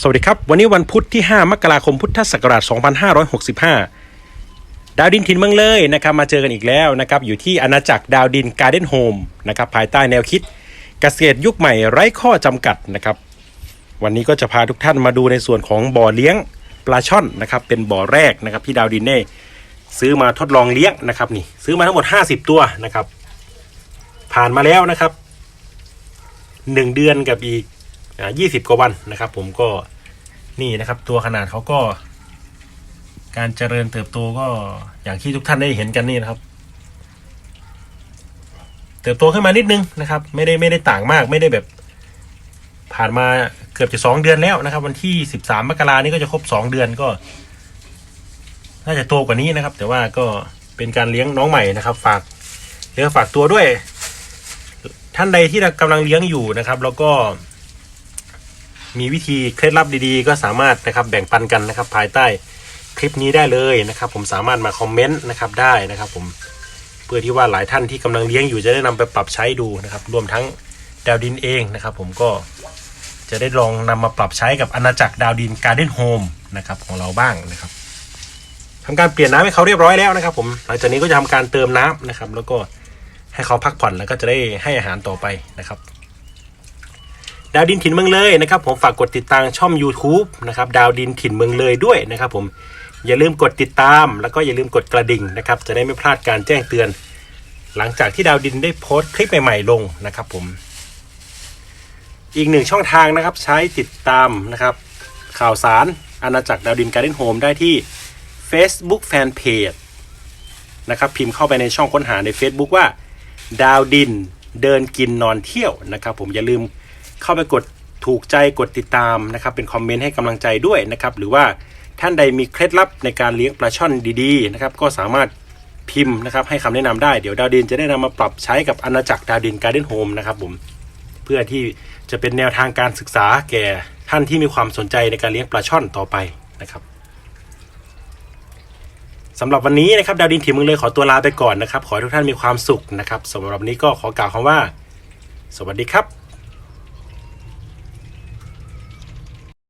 สวัสดีครับ วันนี้วันพุธที่ 5 มกราคมพุทธศักราช 2565 ดาวดินถิ่นเมืองเลยนะครับมาเจอกันอีกแล้วนะครับอยู่ที่อาณาจักรดาวดินการ์เด้นโฮมนะครับภายใต้แนวคิดเกษตรยุคใหม่ไร้ข้อจำกัดนะครับวันนี้ก็จะพาทุกท่านมาดูในส่วนของบ่อเลี้ยงปลาช่อนนะครับเป็นบ่อแรกนะครับที่ดาวดินเน่ซื้อมาทดลองเลี้ยงนะครับนี่ซื้อมาทั้งหมด 50 ตัวนะครับผ่านมาแล้วนะครับหนึ่งเดือนกับอีก ยี่สิบกว่าวันนะครับ ผมก็นี่นะครับ ตัวขนาดเขาก็ การเจริญเติบโตก็อย่างที่ทุกท่านได้เห็นกันนี่นะครับ เติบโตขึ้นมานิดนึงนะครับ ไม่ได้ไม่ได้ต่างมากไม่ได้แบบ ผ่านมาเกือบจะสองเดือนแล้วนะครับ วันที่สิบสามมกรานี้ก็จะครบสองเดือนก็น่าจะโตกว่านี้นะครับ แต่ว่าก็เป็นการเลี้ยงน้องใหม่นะครับ ฝากเลี้ยงฝากตัวด้วย ท่านใดที่กำลังเลี้ยงอยู่นะครับ แล้วก็ มีวิธีเคล็ดลับดีๆ ก็สามารถนะครับแบ่งปันกันนะครับ ภายใต้คลิปนี้ได้เลยนะครับ ผมสามารถมาคอมเมนต์นะครับได้นะครับ ผมเพื่อที่ว่าหลายท่านที่กำลังเลี้ยงอยู่จะได้นำไปปรับใช้ดูนะครับ รวมทั้งดาวดินเองนะครับ ผมก็จะได้ลองนำมาปรับใช้กับอาณาจักรดาวดินการ์เด้นโฮมนะครับของเราบ้างนะครับทำการเปลี่ยนน้ำให้เขาเรียบร้อยแล้วนะครับ ผมหลังจากนี้ก็จะทำการเติมน้ำนะครับ แล้วก็ให้เขาพักผ่อนแล้วก็จะได้ให้อาหารต่อไปนะครับ ดาวดินถิ่นเมืองเลยนะครับผมฝากกดติดตามช่อง YouTube นะครับดาวดินถิ่นเมืองเลยด้วยนะครับผมอย่าลืมกดติดตาม แล้วก็อย่าลืมกดกระดิ่งนะครับจะได้ไม่พลาดการแจ้งเตือน หลังจากที่ดาวดินได้โพสต์คลิปใหม่ๆลงนะครับผมอีกหนึ่งช่องทางนะครับใช้ติดตามนะครับข่าวสารอาณาจักรดาวดินการ์เด้นโฮมได้ที่ Facebook Fanpage นะครับพิมพ์เข้าไปในช่องค้นหาใน Facebook ว่า ดาวดินเดินกินนอนเที่ยวนะครับผมอย่าลืม เข้าไปกดถูกใจกดติดตามนะครับ เป็นคอมเมนต์ให้กำลังใจด้วยนะครับ หรือว่าท่านใดมีเคล็ดลับในการเลี้ยงปลาช่อนดีๆนะครับ ก็สามารถพิมพ์นะครับ ให้คำแนะนำได้เดี๋ยวดาวดินจะได้นำมาปรับใช้กับอาณาจักรดาวดินการ์เด้นโฮมนะครับผมเพื่อที่จะเป็นแนวทางการศึกษาแก่ท่านที่มีความสนใจในการเลี้ยงปลาช่อนต่อไปนะครับสำหรับวันนี้นะครับดาวดินถิ่นเมืองเลยขอตัวลาไปก่อนนะครับ ขอให้ทุกท่านมีความสุขนะครับสำหรับวันนี้ก็ขอกล่าวคำว่า สวัสดีครับ